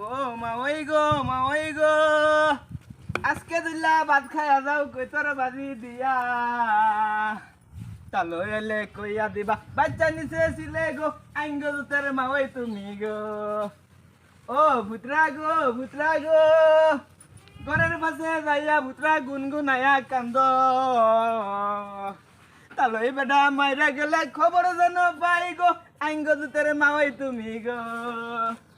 ও মা গো মা গো। আজকে দিল্লা ভাত খাইয়া যাও কই তোর বাজি দিয়া। তালো এলে কইয়া দিবা বাচ্চা নিচে ছিলে গো আইঙ্গ তোর মা ওই তুমি গো। ও ভুতরা গো ভুতরা গো। ঘরের পাশে যাইয়া ভুতরা গুনগুনাইয়া কান্দ তালই বেটা মাইরা গেলে খবর যেন পাই গো তোর তুমি গো গো মাওয়াই গো।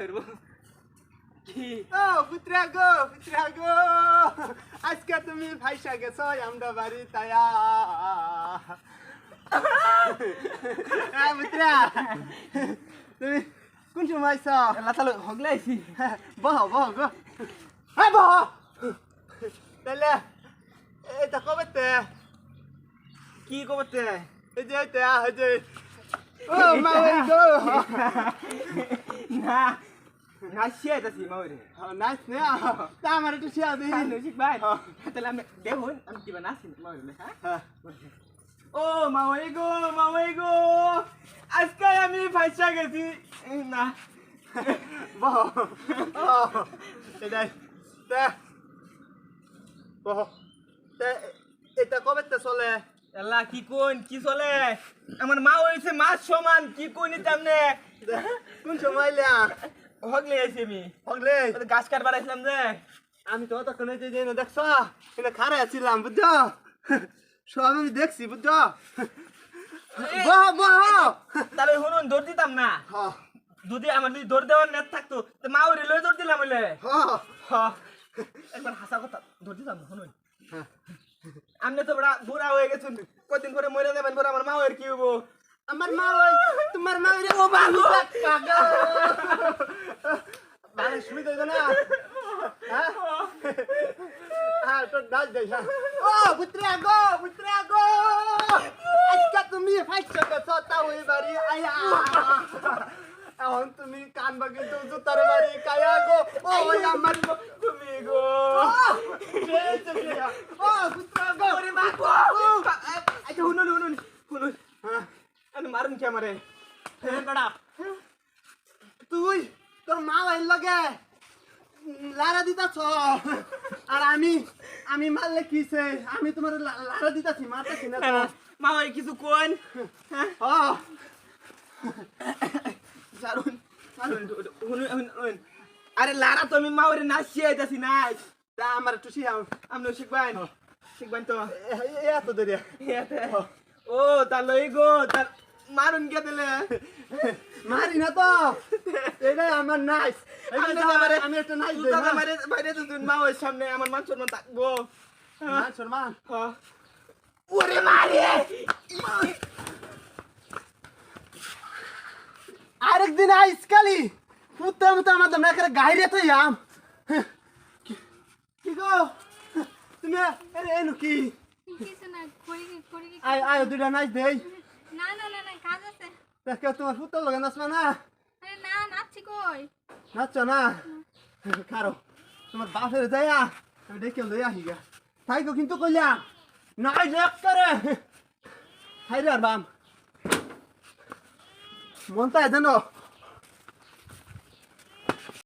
করব ও পুত্রা গো পুত্রা গো আজকে তুমি ভাইসা গেছো আমরা বাড়ি তায়া হ্যাঁ পুত্রা তুমি কোন সময় আইসা লাতালো হগলে আইছি বহ বহ গো হ্যাঁ বহ তাহলে এটা কবে তে কি কবে তে এই যে তে এই যে ও মা গো না না শিয়াইতাছি মাওরে নাইস নে তা আমার একটু Devon, ang tiba nasin, mawala ha? হ্যাঁ ও মাওয়াই গো মাওয়াই গো আজকে আমি ফাইসা গেছি না বহ এটাই বহ এটা কবে চলে আল্লাহ কি কোন কি চলে আমার মা হইছে মাছ সমান কি কোন তেমনে কোন সময় হগলে আইছি আমি হগলে গাছ কাটবার আইছিলাম যে। আমি তো তখন এই যে যে দেখছ? এটা খারে আছিলাম বুঝছ? সব আমি দেখছি বুঝছ? বহ বহ। তাহলে শুনুন দৌড় দিতাম না? যদি আমার যদি দৌড় দেওয়ার নেট থাকতো তো মা ওরে লই দৌড় দিলাম বলে হ্যাঁ একবার হাসা কথা দৌড় দিতাম না শুনুন আপনি তো বড়া বুড়া হয়ে গেছেন কদিন পরে মরে যাবেন পরে আমার মা ওর কি হব আমার মা ওই তোমার মা ওই ও বাবু পাগল। হইতো না হ্যাঁ? হ্যাঁ তো ডাল দেই হ্যাঁ। ও পুত্রা গো পুত্রা গো আজকে তুমি ফাইসা গেছো তাও এই বাড়ি আয়া। এখন তুমি কান বাকি তো জুতার বাড়ি কায়া গো। ও আমার তুমি গো। ও পুত্রা গো ওরে মা গো আচ্ছা হ্যাঁ আমি মারুন কি আমারে? হ্যাঁ তুই তোর মা ভাই লাগে লারা দিতাছ? আর আমি আমি মারলে কিসে আমি তোমার লারা দিতাছি মারতেছি না তো? মা ওই কিছু কোন? হ্যাঁ? আরে লারা তো আমি মা ওরে নাচিয়ে আইতাছি না। তা আমার একটু শিয়াম আপনি শিখবেন? শিখবেন তো? এত দেরি। ও তা লই গো তার মারুন কে দিলে? মারি না তো। এটাই আমার নাইস আমি আমারে- একটা নাইস তো আমারে বাইরে তো মা ওর সামনে আমার মান সম্মান থাকব। সরমান হ্যাঁ। ওরে মারে! আরেকদিন আইস কালি। পুত্তা মতো আমাদের মেয়েকে গাইরে তো আম কি গো? তুমি এরে এনু কি? কিছু না করি কি করি কি আয় আয় দুইটা নাইস দেই। না না না না কাজ আছে। দেখো তোমার পুত্তর লগে নাচবা না? আরে না নাচছি কই? নাচছ না? খারো তোমার বাপের যাইয়া আমি দেখে লই আহি গা। তাই গো কিন্তু কইলা নাই লেক করে হাইরে আর বাম। মনটা যেন